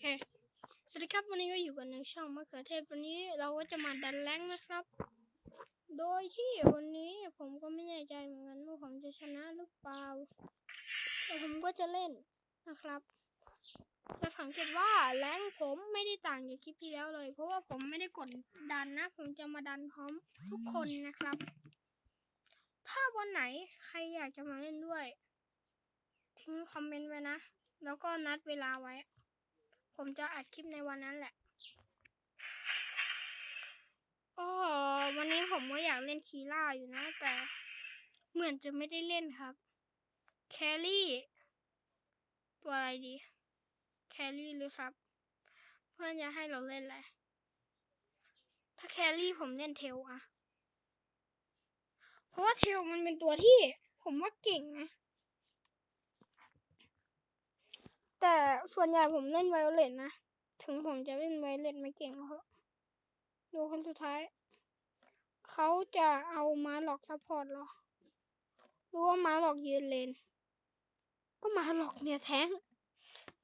เค สวัสดีครับวันนี้ก็อยู่กันในช่องมะเขือเทศวันนี้เราก็จะมาดันแรงนะครับ โดยที่วันนี้ผมก็ไม่แน่ใจเหมือนกันว่าผมจะชนะหรือเปล่า แต่ผมก็จะเล่นนะครับ จะสังเกตว่าแรงผมไม่ได้ต่างจากคลิปที่แล้วเลย เพราะว่าผมไม่ได้กดดันนะ ผมจะมาดันพร้อมทุกคนนะครับ ถ้าวันไหนใครอยากจะมาเล่นด้วย ทิ้งคอมเมนต์ไว้นะแล้วก็นัดเวลาไว้ ผมจะอัดคลิปในวันนั้นแหละอ๋อวันนี้ผมก็อยากเล่นคีล่าอยู่นะ แต่เหมือนจะไม่ได้เล่นครับ แครี่ ตัวอะไรดี แครี่หรือซับ เพื่อนจะให้เราเล่นอะไร ถ้าแครี่ผมเล่นเทลอะเพราะว่าเทลมันเป็นตัวที่ ผมว่าเก่งนะ แต่ส่วนใหญ่ผมเล่นไวโอเลตนะ ถึงผมจะเล่นไวโอเลตไม่เก่งก็เถอะดูคนสุดท้าย เขาจะเอามาหลอกซัพพอร์ตเหรอ หรือว่ามาหลอกยืนเลน ก็มาหลอกเนี่ยแท้ง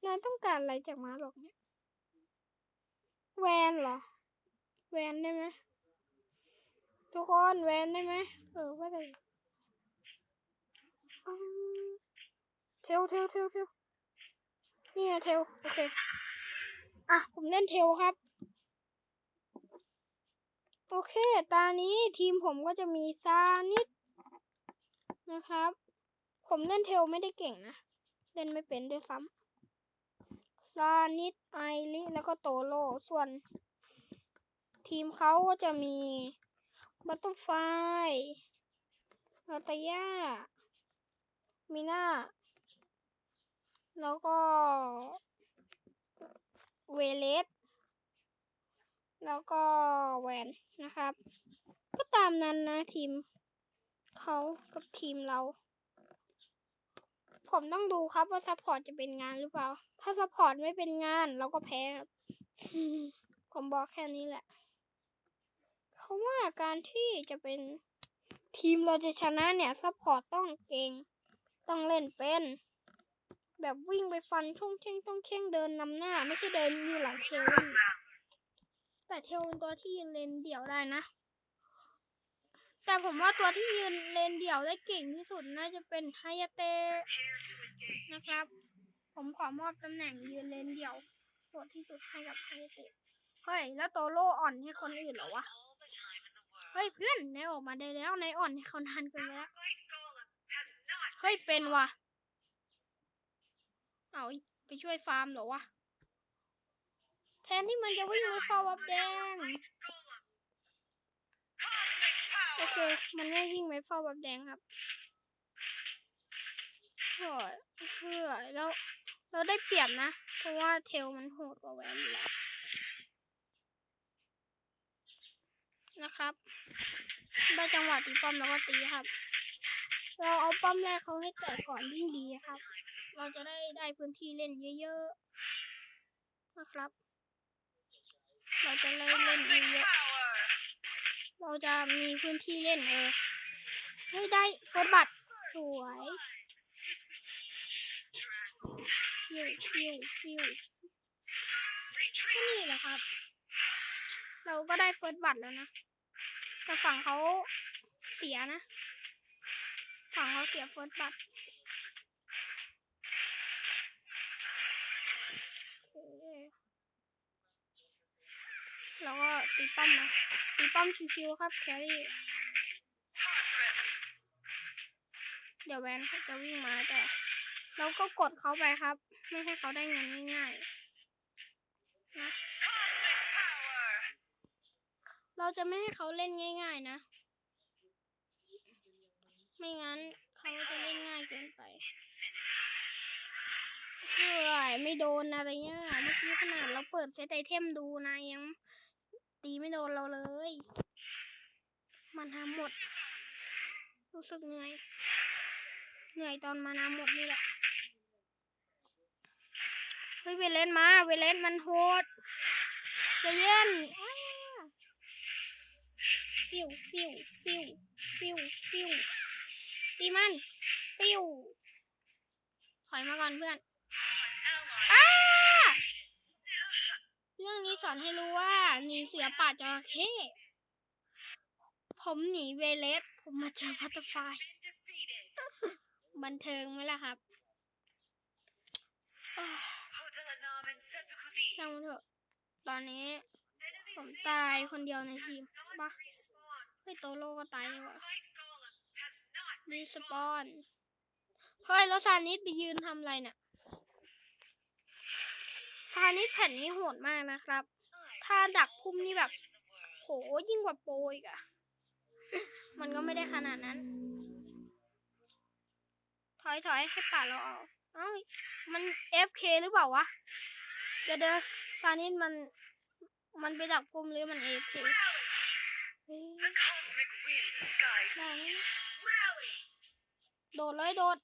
นายต้องการอะไรจากมาหลอกเนี่ย แวนเหรอ แวนได้ไหมทุกคนแวนได้ไหมเออว่าแต่อืมเทลเทลเทลเทล นี่ไงเทล โอเค อะ ผมเล่นเทลครับ โอเค ตานี้ทีมผมก็จะมีซานิดนะครับ ผมเล่นเทลไม่ได้เก่งนะ เล่นไม่เป็นด้วยซ้ำซานิดไอริแล้วก็โตโล ส่วน ทีมเขาก็จะมีบัตเตอร์ไฟลาตายามีน่า แล้วก็เวเลสแล้วก็แวนนะครับ ก็ตามนั้นนะทีมเขากับทีมเรา ผมต้องดูครับว่าซัพพอร์ตจะเป็นงานหรือเปล่า ถ้าซัพพอร์ตไม่เป็นงานเราก็แพ้ครับ ผมบอกแค่นี้แหละ เพราะว่าการที่จะเป็นทีมเราจะชนะเนี่ยซัพพอร์ตต้องเก่ง ต้องเล่นเป็น แบบวิ่งไปฟันช่องเช่งช่องเช่งเดินนำหน้า ไม่ใช่เดินอยู่หลังเทวีแต่เทลเป็นตัวที่ยืนเลนเดี่ยวได้นะ แต่ผมว่าตัวที่ยืนเลนเดี่ยวได้เก่งที่สุดน่าจะเป็นไฮยาเตะนะครับ ผมขอมอบตำแหน่งยืนเลนเดี่ยวตัวที่สุดให้กับไฮยาเตะเฮ้ยแล้วโตโรอ่อนให้คนอื่นเหรอวะเฮ้ยเพื่อนนายออกมาได้แล้วนายอ่อนให้เขานานเกินแล้วเฮ้ยเป็นว่ะ เอาไปช่วยฟาร์มเหรอวะ แทนที่มันจะวิ่งไปฟาร์มวับแดง โอเค มันไม่วิ่งไปฟาร์มวับแดงครับเฮ้ยเพื่อแล้วเราได้เปรียบนะ เพราะว่าเทลมันโหดกว่าแวนอยู่แล้วนะครับ ได้จังหวะตีป้อมแล้วก็ตีครับ เราเอาป้อมแรกเขาให้แตกก่อนยิ่งดีครับ เราจะได้ได้พื้นที่เล่นเยอะๆนะครับ เราจะเล่นเล่นเยอะๆเราจะมีพื้นที่เล่นเออเฮ้ยได้กดบัตรสวยฟิวฟิวฟิวนี่แหละครับ เราก็ได้เฟิร์สบัตรแล้วนะ แต่ฝั่งเขาเสียนะ ฝั่งเขาเสียเฟิร์สบัตร ป้อมนะตีป้อมชิวๆครับแครี่เดี๋ยวแวนเขาจะวิ่งมาแต่เราก็กดเขาไปครับ ไม่ให้เขาได้เงินง่ายๆนะเราจะไม่ให้เขาเล่นง่าย ๆ นะ ไม่งั้นเขาจะเล่นง่ายเกินไปเฮ้ยไม่โดนอะไรเงี้ยเมื่อกี้ขนาดเราเปิดเซตไอเทมดูนะยัง ตีไม่โดนเราเลย มันทำหมด รู้สึกเหนื่อย เหนื่อยตอนมานาหมดนี่แหละ เฮ้ยเวเลนมาเวเลนมันโหดใจเย็นอ้าฟิวฟิวฟิวฟิวฟิวตีมันฟิวถอยมาก่อนเพื่อนอ้า อนให้รู้ว่าหนีเสือ ป่าจระเข้ผมหนีเวเลส ผมมาเจอพัตตฟายบันเทิงไหมล่ะครับช่างมันเถอะ ตอนนี้ ผมตายคนเดียวในทีมปะเฮ้ยโตโลก็ตายแล้ววะรีสปอนเฮ้ย แล้วซานิสไปยืนทำอะไรเนี่ยซานิสแผ่นนี้โหดมากนะครับ ถ้าดักพุ่มนี่แบบ โหยิ่งกว่าโปรอีกอะมันก็ไม่ได้ขนาดนั้น ถอยถอยให้ป่าเราเอาเอ้ามัน FK หรือเปล่าวะ เดี๋ยวเดี๋ยวซานิสมัน มันไปดักพุ่มหรือมัน AFK เฮ้ยได้โดดเลยโดด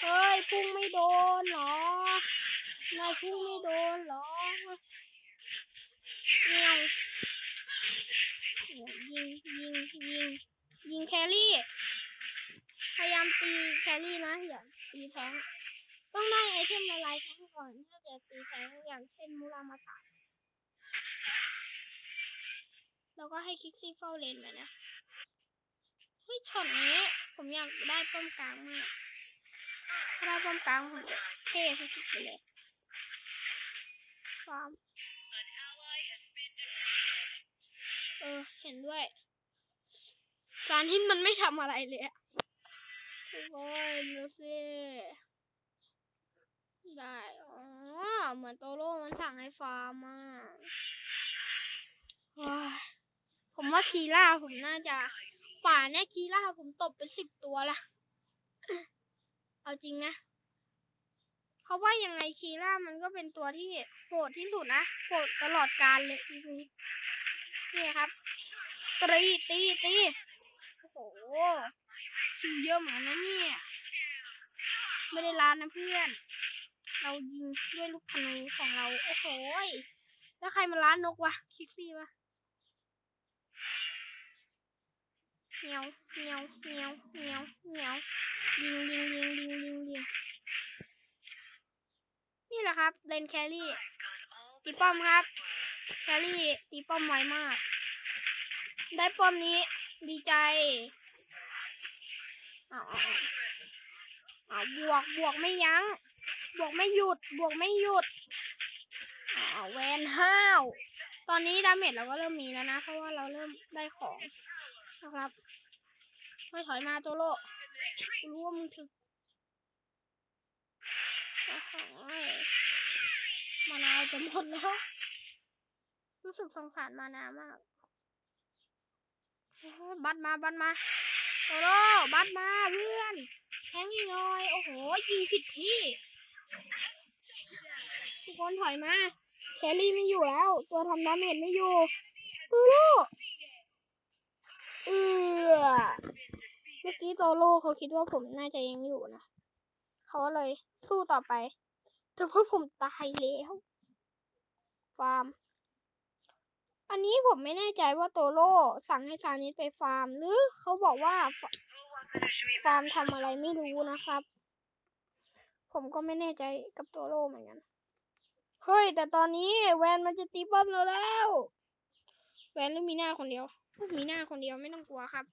เฮ้ย พุ่งไม่โดนเหรอ นายพุ่งไม่โดนหรอเงี้ยวยิงยิงยิงยิงแครี่ พยายามตีแครี่นะอย่าตีแทงต้องได้ไอเทมละลายแทงก่อนถ้าจะตีแทงอย่างเช่นมูรามาสาแล้วก็ให้คิกซี่เฝ้าเลนไปนะเฮ้ยช็อตนี้ผมอยากได้ป้อมกลางมากถ้าได้ป้อมกลางผมจะเท่สุดเลย ฟาร์ม เออ เห็นด้วย สารทินมันไม่ทำอะไรเลยอะโอ้ยดูสิได้ อ๋อ เหมือนโตโร่มันสั่งให้ฟาร์มอะว้ายผมว่าคีล่าผมน่าจะ ป่าเนี่ยคีล่าผมตบไปสิบตัวละ เอาจริงนะ เขาว่ายังไงคีล่ามันก็เป็นตัวที่โหดที่สุดนะโหดตลอดกาลเลยทีนี้นี่ครับตีตีตีโอ้โหคิวเยอะเหมือนนะเนี่ยไม่ได้ล้านนะเพื่อน เรายิงด้วยลูกธนูของเรา โอ้โหยแล้วใครมาล้านนกวะคิกซี่วะเงียวเงียวเงียวเงียวเงียวยิงยิงยิงยิงยิงยิง นี่แหละครับเลนแครี่ตีป้อมครับ แครี่ตีป้อมไวมาก ได้ป้อมนี้ดีใจเอาเอาเอาเอาบวกบวกไม่ยัง้ง บวกไม่หยุดบวกไม่หยุดเอาแวนห้าวตอนนี้ดาเมจเราก็เริ่มมีแล้วนะ เพราะว่าเราเริ่มได้ของนะครับไม่ถอยมาโตโร่กูรู้ว่ามึงถึกโอ้โห มานาวจะหมดแล้ว รู้สึกสงสารมานามาก บัตมา บัตมา โตโร่บัตมาเพื่อนแทงอีกหน่อย โอ้โห ยิงผิดที่ ทุกคนถอยมา แครี่ไม่อยู่แล้ว ตัวทำดาเมจไม่อยู่โตโร่เออเมื่อกี้โตโร่เขาคิดว่าผมน่าจะยังอยู่นะ เขาเลย สู้ต่อไปแต่พวกผมตายแล้วฟาร์ม อันนี้ผมไม่แน่ใจว่าโตโร่สั่งให้ซานิสไปฟาร์ม หรือเขาบอกว่า ฟาร์มทำอะไรไม่รู้นะครับ ผมก็ไม่แน่ใจกับโตโร่เหมือนกัน เฮ้ย แต่ตอนนี้แวนมันจะตีป้อมเราแล้ว แวนแล้วมีหน้าคนเดียว มีหน้าคนเดียวไม่ต้องกลัวครับ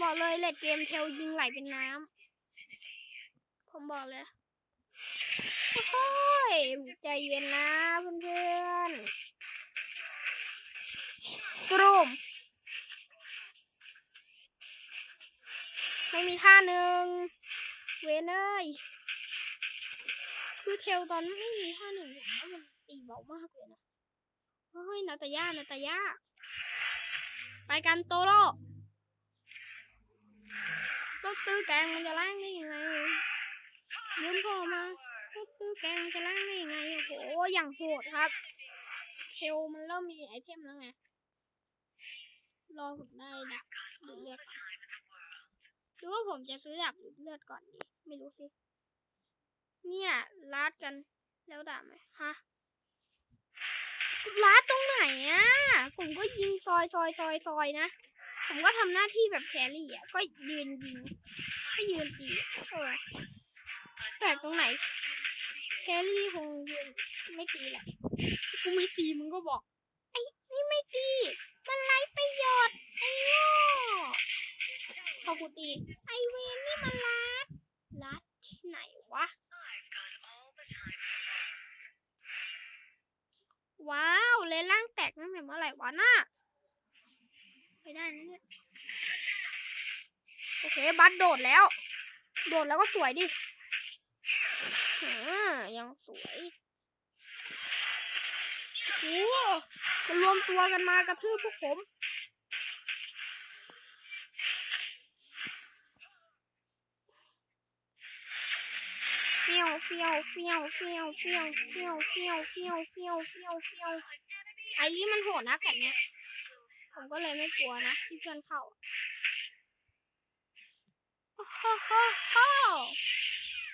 บอกเลยเลดเกมเทลยิงไหลเป็นน้ำ ผมบอกเลย โอ้ย ใจเย็นนะเพื่อนๆกรุมไม่มีท่าหนึ่ง เวนเอ้ยคือเทลตอนไม่มีท่าหนึ่งผมว่ามันตีเบามากเลยนะ เฮ้ย นาตาย่านาตาย่า ไปกันโตโร่ ซื้อแกงมันจะล้างได้ยังไงยืมพ่อมารถซื้อแกงจะล้างได้ยังไงโอ้โหอย่างโหดครับเทลมันเริ่มมีไอเทมแล้วไงรอผมได้ดับดูดเลือดก่อนหรือว่าผมจะซื้อดับดูดเลือดก่อนดีไม่รู้สิเนี่ยลาดกันแล้วด่าไหมฮะลาดตรงไหนอะผมก็ยิงซอยซอยซอยซอยนะ ผมก็ทำหน้าที่แบบแครี่อะ ก็ยืนยิง ก็ยืนตีโอ้แต่ตรงไหน แครี่คงยืนไม่ตีแหละกูไม่ตีมึงก็บอก ไอ้นี่ไม่ตีมันไรประโยชน์ไอ้โง่พอกูตี ไอเวนนี่มันรัดรัดที่ไหนวะ ว้าว เลยล่างแตกตั้งแต่เมื่อไหร่วะน่า ไปได้นะเนี่ยโอเคบัสโดดแล้ว โดดแล้วก็สวยดิอยังสวยโอ้มันรวมตัวกันมากระทืบพวกผมเฟี้ยวเฟี้ยวเฟี้ยวเฟี้ยวเฟี้ยวเฟี้ยวเฟี้ยวเฟี้ยวเฟี้ยวเฟี้ยวเฟี้ยวไอรีมันโหดนะแผ่นเนี้ย ผมก็เลยไม่กลัวนะที่เพื่อนเข้าอะโอ้โหโหโห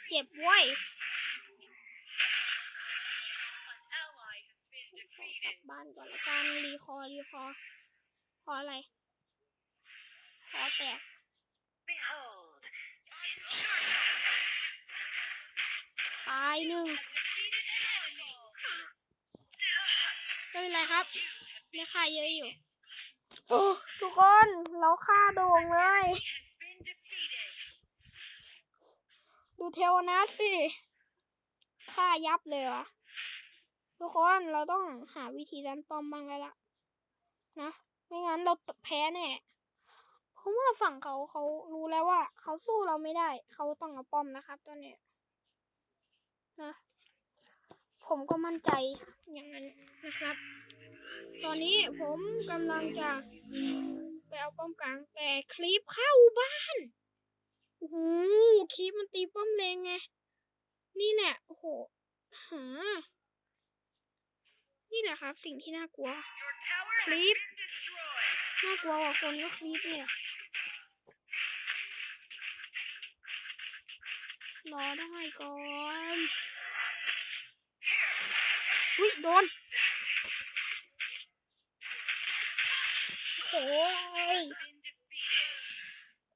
เจ็บเว้ยกลับบ้านก่อนละกันรีคอร์รีคอร์พออะไรพอแตก Behold, ตายหนึ่งไม่เป็นไรครับได้ค่าเยอะอยู่โอ้ ทุกคนเราฆ่าโด่งเลย ดูเทวนะสิฆ่ายับเลยวะทุกคนเราต้องหาวิธีดันป้อมบ้างแล้วล่ะ นะ ไม่งั้นเราแพ้แน่เพราะว่าฝั่งเขาเขารู้แล้วว่า เขาสู้เราไม่ได้ เขาต้องเอาป้อมนะครับตอนนี้นะผมก็มั่นใจอย่างนั้นนะครับ ตอนนี้ผมกำลังจะ ไปเอาป้อมกลาง แต่คลิปเข้าบ้านโอ้โหคลิปมันตีป้อมแรงไง นี่แหละโอ้โหหานี่แหละครับ สิ่งที่น่ากลัว Your tower has Creep. been destroyed. น่ากลัวกว่าคนก็คลิปเนี่ยรอได้ก่อน อุ้ยโดน โอ้ย Been defeated.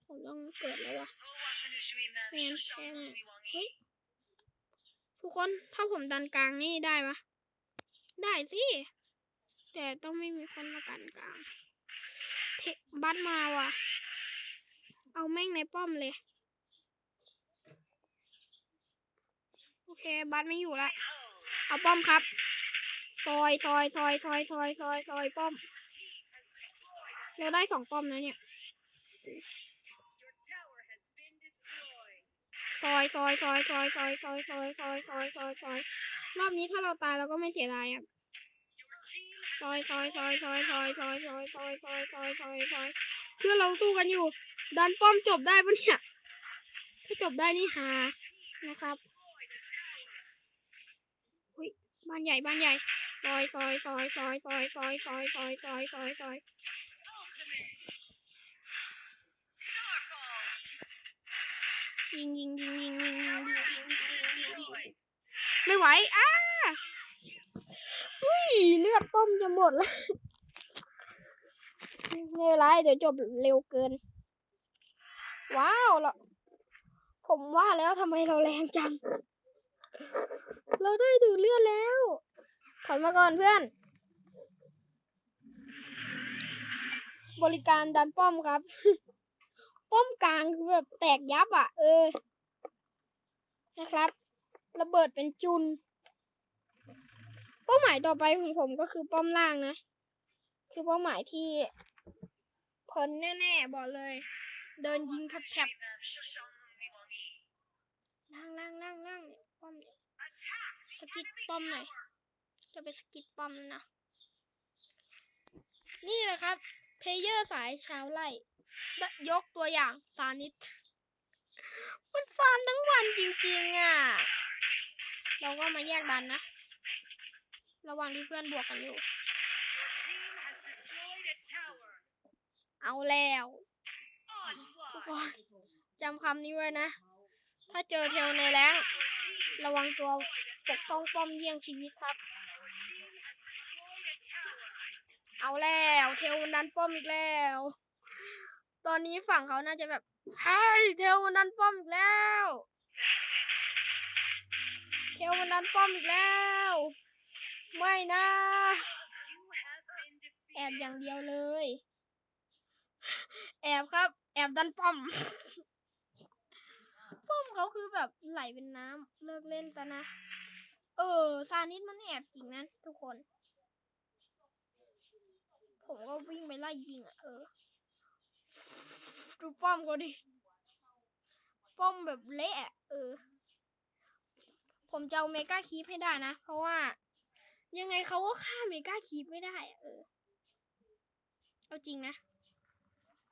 ผมต้องเกิดแล้ววะ Oh, what can you dream of? Man, Shall man. we want Wait. ทุกคนถ้าผมดันกลางนี่ได้ปะได้สิ แต่ต้องไม่มีคนมากันกลางเทบัสมาว่ะ เอาแม่งในป้อมเลย โอเค บัสไม่อยู่ละ Behold, เอาป้อมครับ ซอยซอยซอยซอยซอยซอยซอยป้อม เราได้สองป้อมแล้วเนี่ยซอยซอยซอยซอยซอยซอยซอยซอยซอยซอยซอยรอบนี้ถ้าเราตายเราก็ไม่เสียดายอะซอยซอยซอยซอยซอยซอยซอยซอยซอยซอยซอยซอยเพื่อเราสู้กันอยู่ ดันป้อมจบได้ปะเนี่ยถ้าจบได้นี่ฮานะครับอุ้ยบ้านใหญ่บ้านใหญ่ซอยซอยซอยซอยซอยซอยซอยซอยซอยซอยซอย งยิงยิงยิงยิงยิงไม่ไหวอ้าอุ้ยเลือดป้อมจะหมดแล้วไม่เป็นไรเดี๋ยวจบเร็วเกิน ว้าวเราผมว่าแล้วทำไมเราแรงจัง เราได้ดูเลือดแล้ว ถอยมาก่อนเพื่อน บริการดันป้อมครับ ป้อมกลางคือแบบแตกยับอะ เออ นะครับ ระเบิดเป็นจุน เป้าหมายต่อไปของผมก็คือป้อมล่างนะ คือเป้าหมายที่เพลินแน่ๆ บอกเลย เดินยิงแคบ Dream of Shoshone Miwangi. ๆล่างล่างล่างล่างเนี่ยป้อมเนี่ย Attack สกิดป้อมหน่อยจะไปสกิดป้อมแล้วนะ นี่แหละครับ เพลเยอร์สายชาวไล่และ ยกตัวอย่างซานิตมันฟาร์มทั้งวันจริงๆอะ เราก็มาแยกดันนะ ระหว่างที่เพื่อนบวกกันอยู่ เอาแล้วจำคำนี้ไว้นะ ถ้าเจอเทลในแรงระวังตัวปกป้องป้อมเยี่ยงชีวิตครับ เอาแล้ว เทลมันดันป้อมอีกแล้ว ตอนนี้ฝั่งเขาน่าจะแบบเฮ้ยเทลมันดันป้อมอีกแล้วเทลมันดันป้อมอีกแล้ว ไม่นะแอบอย่างเดียวเลย แอบครับ แอบดันป้อม ป้อมเขาคือแบบไหลเป็นน้ำเลิกเล่นซะนะ เออ ซานิดมันแอบจริงนะทุกคน ผมก็วิ่งไปไล่ยิงอะเออ ดูป้อมเขาดิ ป้อมแบบเละเออ ผมจะเอาเมกาคีปให้ได้นะ เพราะว่า ยังไงเขาก็ฆ่าเมกาคีปไม่ได้ เออ เอาจริงนะ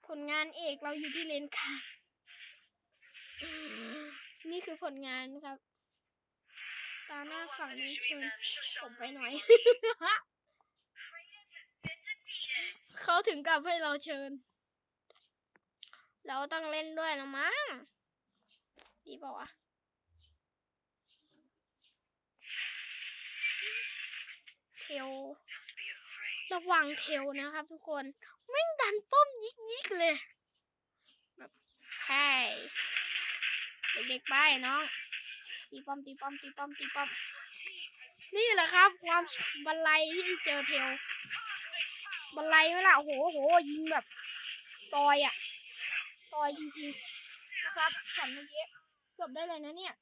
ผลงานเอกเราอยู่ที่เลนกลางนี่คือผลงานครับ ตาหน้าฝั่งนี้เชิญผมไปหน่อย เขาถึงกับให้เราเชิญ เราต้องเล่นด้วยนะมั้งดีป่าวะเทลระวังเทลนะครับทุกคนแม่ดันป้อมยิกยิกๆเลยแบบใช่เด็กๆไปน้องตีป้อมตีป้อมตีป้อมตีป้อมนี่แหละครับ ความบันไลที่เจอเทลบันไลไหมล่ะโอ้โหโหยิงแบบซอยอะ ซอยจริงๆนะครับช็อตเมื่อกี้จบได้เลยนะเนี่ย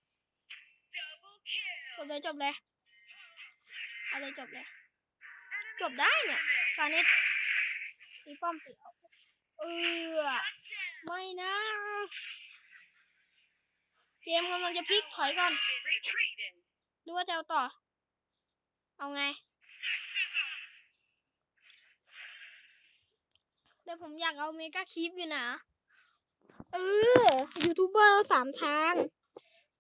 จบเลยจบเลยอาเลยจบเลย จบได้เนี่ยตอนนี้ตีป้อมตีเออไม่นะ เกมกำลังจะพลิกถอยก่อนดูว่าจะเอาต่อ เอาไง แต่ผมอยากเอาเมกาคีปอยู่นะ เออ ยูทูบเบอร์ต้องสามทาง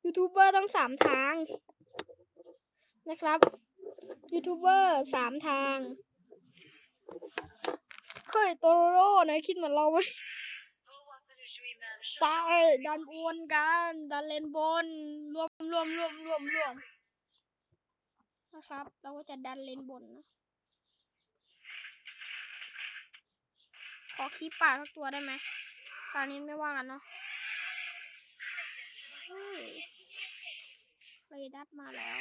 ยูทูบเบอร์ต้องสามทาง นะครับ ยูทูบเบอร์สามทาง เคยโตโรโร่นะคิดเหมือนเราไหมไปดันบนกัน ดันเลนบน รวมรวมรวมรวมรวมนะครับ เราก็จะดันเลนบนนะขอคีปป่าสักตัวได้ไหม ตอนนี้ไม่ว่ากันเนาะเฮ้ยเรดัสมาแล้ว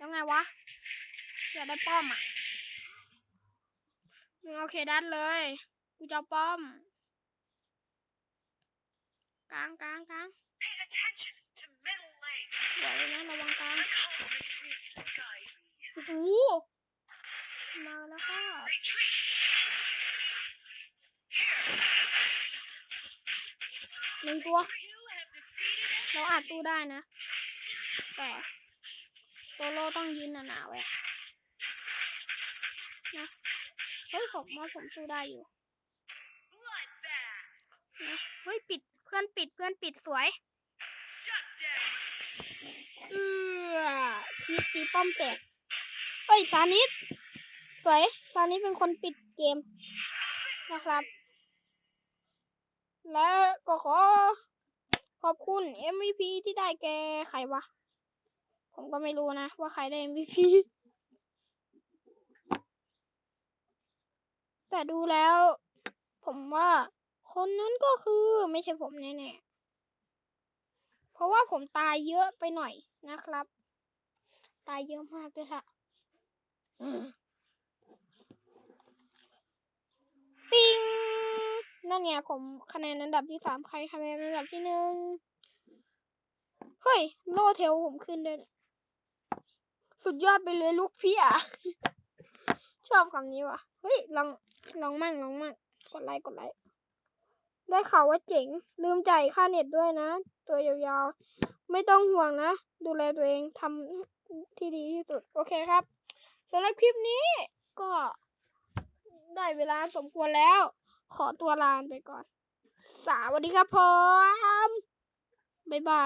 ยังไงวะอยากได้ป้อมอะมึงเอาเคดัสเลย กูจะป้อมกลางกลางกลาง Pay attention to middle lane. ไหวนะระวังกลางโอ้โหมาแล้วค่ะ หนึ่งตัว เราอาจตู้ได้นะ แต่โซโลต้องยืนหนาๆไว้นะเฮ้ยผมว่าผมตู้ได้อยู่นะเฮ้ยปิดเพื่อนปิดเพื่อนปิดสวยเอือคีบตีป้อมแตกเอ้ยสานิดสวยสานิดเป็นคนปิดเกมนะครับ และก็ขอ ขอบคุณ MVP ที่ได้แกใครวะ ผมก็ไม่รู้นะ ว่าใครได้ MVP แต่ดูแล้ว ผมว่าคนนั้นก็คือไม่ใช่ผมแน่ๆ เพราะว่าผมตายเยอะไปหน่อยนะครับ ตายเยอะมากด้วยค่ะอืมปิง นั่นไงผมคะแนนอันดับที่สามใครคะแนนอันดับที่หนึ่งเฮ้ย โลเทลผมขึ้นเนี่ยสุดยอดไปเลยลูกพี่อะชอบคำนี้ว่ะ เฮ้ย ลอง ลองมั่งลองมั่งกดไลค์กดไลค์ได้ข่าวว่าเจ๋ง ลืมจ่ายค่าเน็ตด้วยนะ ตัวยาวๆ ไม่ต้องห่วงนะ ดูแลตัวเองทำที่ดีที่สุด โอเคครับสำหรับคลิปนี้ก็ได้เวลาสมควรแล้ว ขอตัวลาไปก่อน สวัสดีครับผมบ๊ายบาย